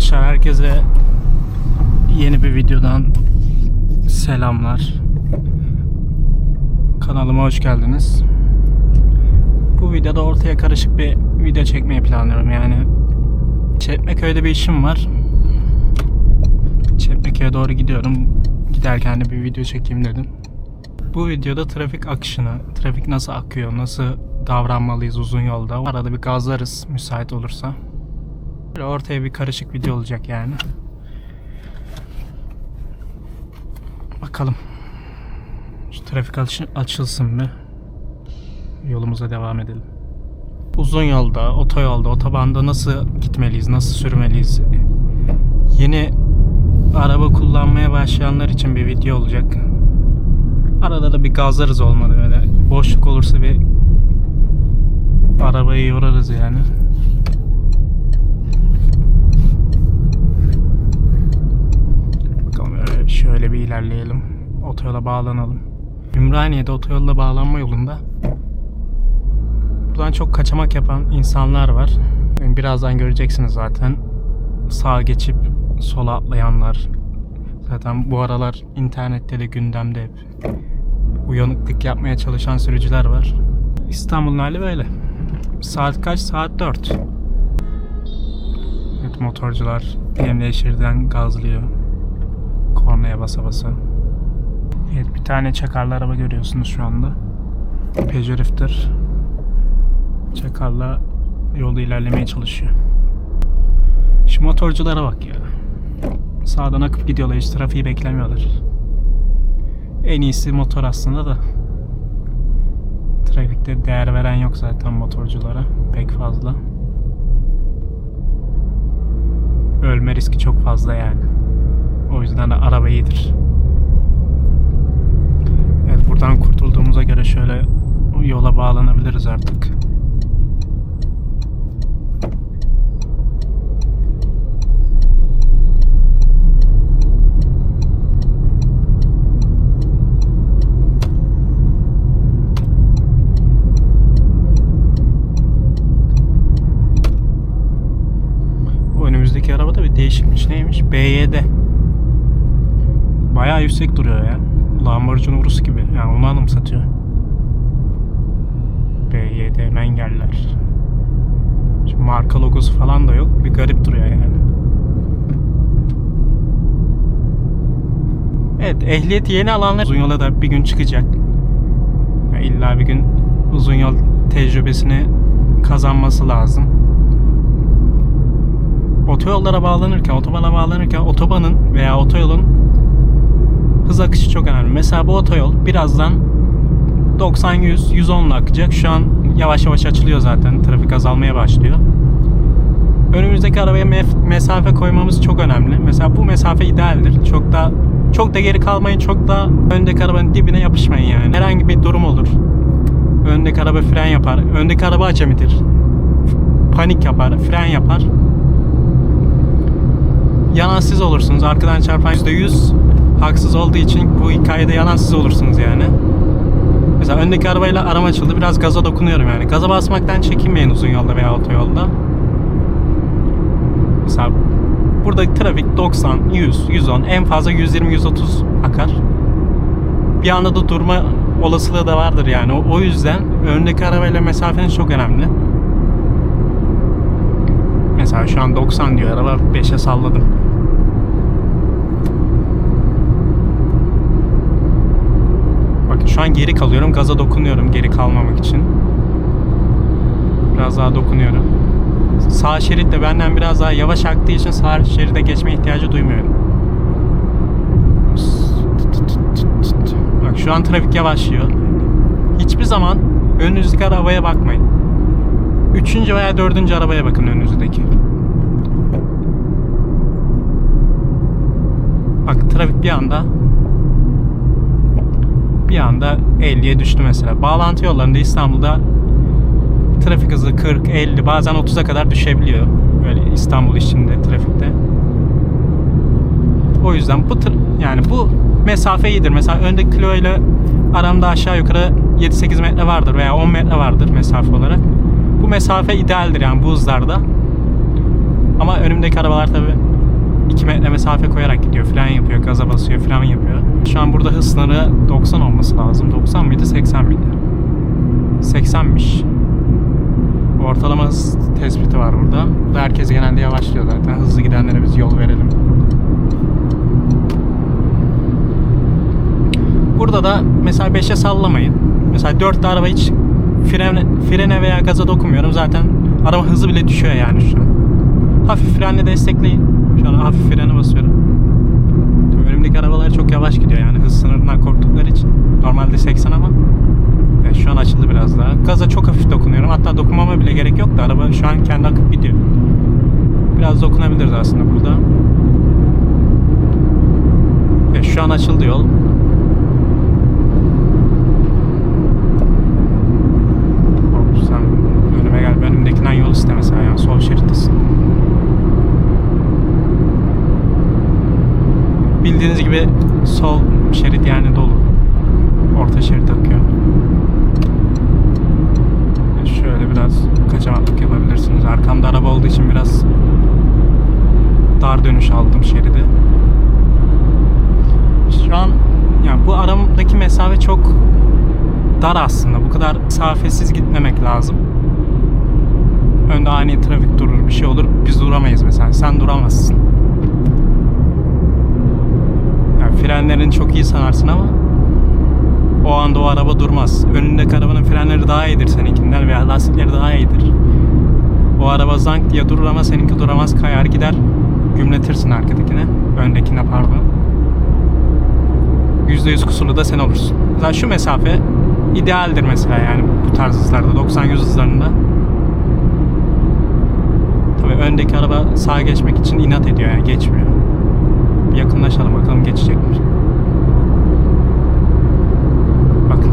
Arkadaşlar herkese yeni bir videodan selamlar. Kanalıma hoş geldiniz. Bu videoda ortaya karışık bir video çekmeyi planlıyorum yani. Çekmeköy'de bir işim var. Çekmeköy'e doğru gidiyorum. Giderken de bir video çekeyim dedim. Bu videoda trafik akışını, trafik nasıl akıyor, nasıl davranmalıyız uzun yolda. Arada bir gazlarız müsait olursa. Böyle ortaya bir karışık video olacak yani. Bakalım. Şu trafik açı- açılsın mı? Yolumuza devam edelim. Uzun yolda, otoyolda, otobanda nasıl gitmeliyiz, nasıl sürmeliyiz? Yeni araba kullanmaya başlayanlar için bir video olacak. Arada da bir gazlarız olmadı böyle. Boşluk olursa bir arabayı yorarız yani. Bakalım öyle şöyle bir ilerleyelim. Otoyola bağlanalım. Ümraniye'de otoyolla bağlanma yolunda buradan çok kaçamak yapan insanlar var. Birazdan göreceksiniz zaten. Sağa geçip sola atlayanlar. Zaten bu aralar internette de gündemde hep. Uyanıklık yapmaya çalışan sürücüler var. İstanbul'un hali böyle. Saat kaç? Saat 4. Evet motorcular Emniyet gazlıyor. Kornaya basa basa. Evet bir tane çakarlı araba görüyorsunuz şu anda. Peugeot Rifter. Çakarla yolda ilerlemeye çalışıyor. Şu motorculara bak ya. Sağdan akıp gidiyorlar hiç trafiği beklemiyorlar. En iyisi motor aslında da. Trafikte değer veren yok zaten motorculara pek fazla. Ölme riski çok fazla yani. O yüzden de araba iyidir. Evet buradan kurtulduğumuza göre şöyle yola bağlanabiliriz artık. Bu önümüzdeki araba da bir değişikmiş. Neymiş? BYD. Bayağı yüksek duruyor ya. Lamborghini Urus gibi. Yani onu anımsatıyor. BYD Mengeller. Şu marka logosu falan da yok. Bir garip duruyor yani. Evet, ehliyeti yeni alanlar uzun yola da bir gün çıkacak. Ya illa bir gün uzun yol tecrübesini kazanması lazım otoyollara bağlanırken, otobana bağlanırken otobanın veya otoyolun hız akışı çok önemli. Mesela bu otoyol birazdan 90 100 110 ile akacak. Şu an yavaş yavaş açılıyor zaten. Trafik azalmaya başlıyor. Önümüzdeki arabaya mef- mesafe koymamız çok önemli. Mesela bu mesafe idealdir. Çok da çok da geri kalmayın, çok da öndeki arabanın dibine yapışmayın yani. Herhangi bir durum olur. Öndeki araba fren yapar. Öndeki araba acemidir. Panik yapar, fren yapar yanan olursunuz. Arkadan çarpan %100 haksız olduğu için bu hikayede yanan siz olursunuz yani. Mesela öndeki arabayla aram açıldı. Biraz gaza dokunuyorum yani. Gaza basmaktan çekinmeyin uzun yolda veya otoyolda. Mesela burada trafik 90, 100, 110, en fazla 120, 130 akar. Bir anda da durma olasılığı da vardır yani. O, o yüzden öndeki arabayla mesafeniz çok önemli. Mesela şu an 90 diyor araba 5'e salladım. Bakın şu an geri kalıyorum. Gaza dokunuyorum geri kalmamak için. Biraz daha dokunuyorum. Sağ şerit de benden biraz daha yavaş aktığı için sağ şeride geçme ihtiyacı duymuyorum. Bak şu an trafik yavaşlıyor. Hiçbir zaman önünüzdeki arabaya bakmayın. Üçüncü veya dördüncü arabaya bakın önünüzdeki. Bak trafik bir anda bir anda 50'ye düştü mesela. Bağlantı yollarında İstanbul'da trafik hızı 40, 50 bazen 30'a kadar düşebiliyor. Böyle İstanbul içinde trafikte. O yüzden bu yani bu mesafe iyidir. Mesela öndeki Clio ile aramda aşağı yukarı 7-8 metre vardır veya 10 metre vardır mesafe olarak. Bu mesafe idealdir yani bu hızlarda. Ama önümdeki arabalar tabi 2 metre mesafe koyarak gidiyor. Fren yapıyor, gaza basıyor, fren yapıyor. Şu an burada hız sınırı 90 olması lazım. 90 mıydı, 80 miydi? 80'miş. Ortalama hız tespiti var burada. Burada herkes genelde yavaşlıyor zaten. Hızlı gidenlere biz yol verelim. Burada da mesela 5'e sallamayın. Mesela 4'te araba hiç frene, frene veya gaza dokunmuyorum. Zaten araba hızı bile düşüyor yani şu an. Hafif frenle destekleyin. Şu an hafif frene basıyorum. Tabii önümdeki arabalar çok yavaş gidiyor yani hız sınırından korktukları için. Normalde 80 ama Evet, şu an açıldı biraz daha. Gaza çok hafif dokunuyorum. Hatta dokunmama bile gerek yok da araba şu an kendi akıp gidiyor. Biraz dokunabiliriz aslında burada. Evet, şu an açıldı yol. Hop, sen önüme gel. Önümdekinden yol iste mesela yani sol şerittesin. Bildiğiniz gibi sol şerit yani dolu. Orta şerit akıyor. E, Şöyle biraz kaçamaklık yapabilirsiniz. Arkamda araba olduğu için biraz dar dönüş aldım şeridi. Şu an yani bu aramdaki mesafe çok dar aslında. Bu kadar mesafesiz gitmemek lazım. Önde ani trafik durur, bir şey olur. Biz duramayız mesela. Sen duramazsın. Yani frenlerini çok iyi sanarsın ama o anda o araba durmaz. Önündeki arabanın frenleri daha iyidir seninkinden veya lastikleri daha iyidir. O araba zank diye durur ama seninki duramaz kayar gider. Gümletirsin arkadakine. Öndekine pardon. %100 kusurlu da sen olursun. Zaten şu mesafe idealdir mesela yani bu tarz hızlarda 90-100 hızlarında. Tabii öndeki araba sağa geçmek için inat ediyor yani geçmiyor. Yakınlaşalım bakalım geçecek mi? Bakın.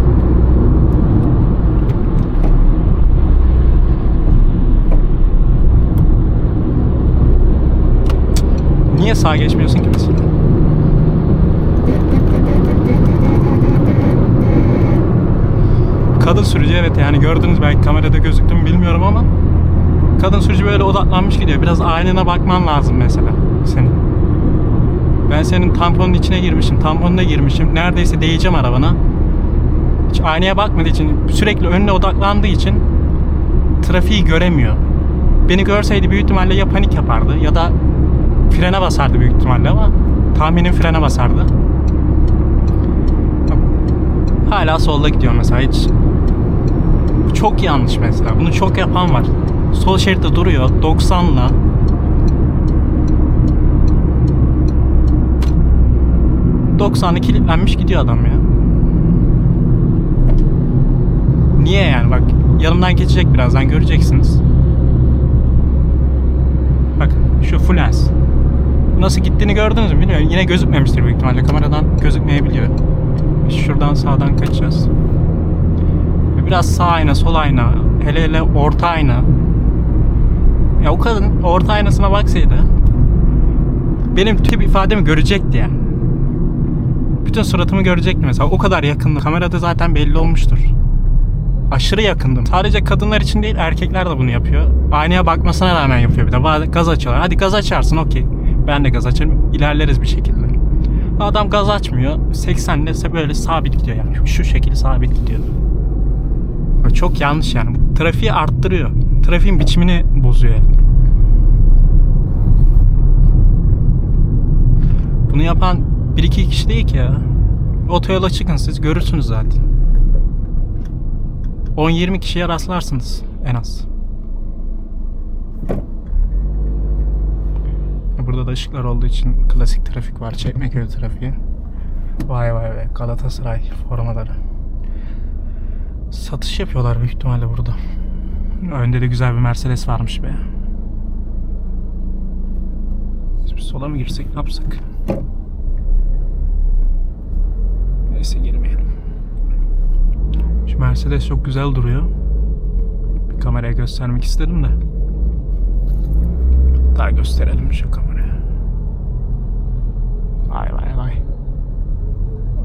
Niye sağa geçmiyorsun ki mesela? Kadın sürücü evet yani gördünüz belki kamerada gözüktü mü bilmiyorum ama kadın sürücü böyle odaklanmış gidiyor. Biraz aynına bakman lazım mesela senin. Ben senin tamponun içine girmişim, tamponuna girmişim. Neredeyse değeceğim arabana. Hiç aynaya bakmadığı için, sürekli önüne odaklandığı için trafiği göremiyor. Beni görseydi büyük ihtimalle ya panik yapardı ya da frene basardı büyük ihtimalle ama tahminim frene basardı. Hala solda gidiyor mesela hiç. Çok yanlış mesela. Bunu çok yapan var. Sol şeritte duruyor 90'la. ...90'lı kilitlenmiş gidiyor adam ya. Niye yani bak yanımdan geçecek birazdan göreceksiniz. Bak şu full. Nasıl gittiğini gördünüz mü bilmiyorum. Yine gözükmemiştir büyük ihtimalle. Kameradan gözükmeyebiliyor. Şuradan sağdan kaçacağız. Biraz sağ ayna, sol ayna, hele hele orta ayna. Ya o kadın orta aynasına baksaydı benim tip ifademi görecekti yani. Bütün suratımı görecekti mesela. O kadar yakındı. Kamerada zaten belli olmuştur. Aşırı yakındım. Sadece kadınlar için değil erkekler de bunu yapıyor. Aynaya bakmasına rağmen yapıyor bir de. Gaz açıyorlar. Hadi gaz açarsın okey. Ben de gaz açarım. İlerleriz bir şekilde. Adam gaz açmıyor. 80 ise böyle sabit gidiyor yani. Şu şekilde sabit gidiyor. Çok yanlış yani. Trafiği arttırıyor. Trafiğin biçimini bozuyor. Bunu yapan bir iki kişi değil ki ya. Otoyola çıkın siz görürsünüz zaten. 10-20 kişiye rastlarsınız en az. Burada da ışıklar olduğu için klasik trafik var. Çekmeköy trafiği. Vay vay vay. Galatasaray formaları. Satış yapıyorlar büyük ihtimalle burada. Önde de güzel bir Mercedes varmış be. Biz sola mı girsek ne yapsak? Neyse girmeyelim. Şu Mercedes çok güzel duruyor. Bir kameraya göstermek istedim de. Daha gösterelim şu kameraya. Vay vay vay.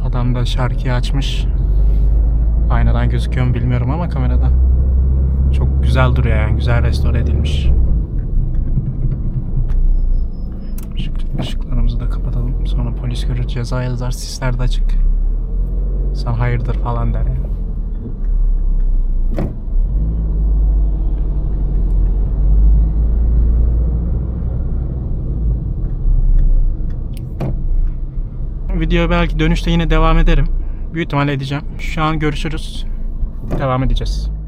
Adam da şarkıyı açmış. Aynadan gözüküyor mu bilmiyorum ama kamerada. Çok güzel duruyor yani. Güzel restore edilmiş. Şu, Polis görür ceza yazar sisler de açık. Sen hayırdır falan der yani. Videoya belki dönüşte yine devam ederim. Büyük ihtimalle edeceğim. Şu an görüşürüz. Devam edeceğiz.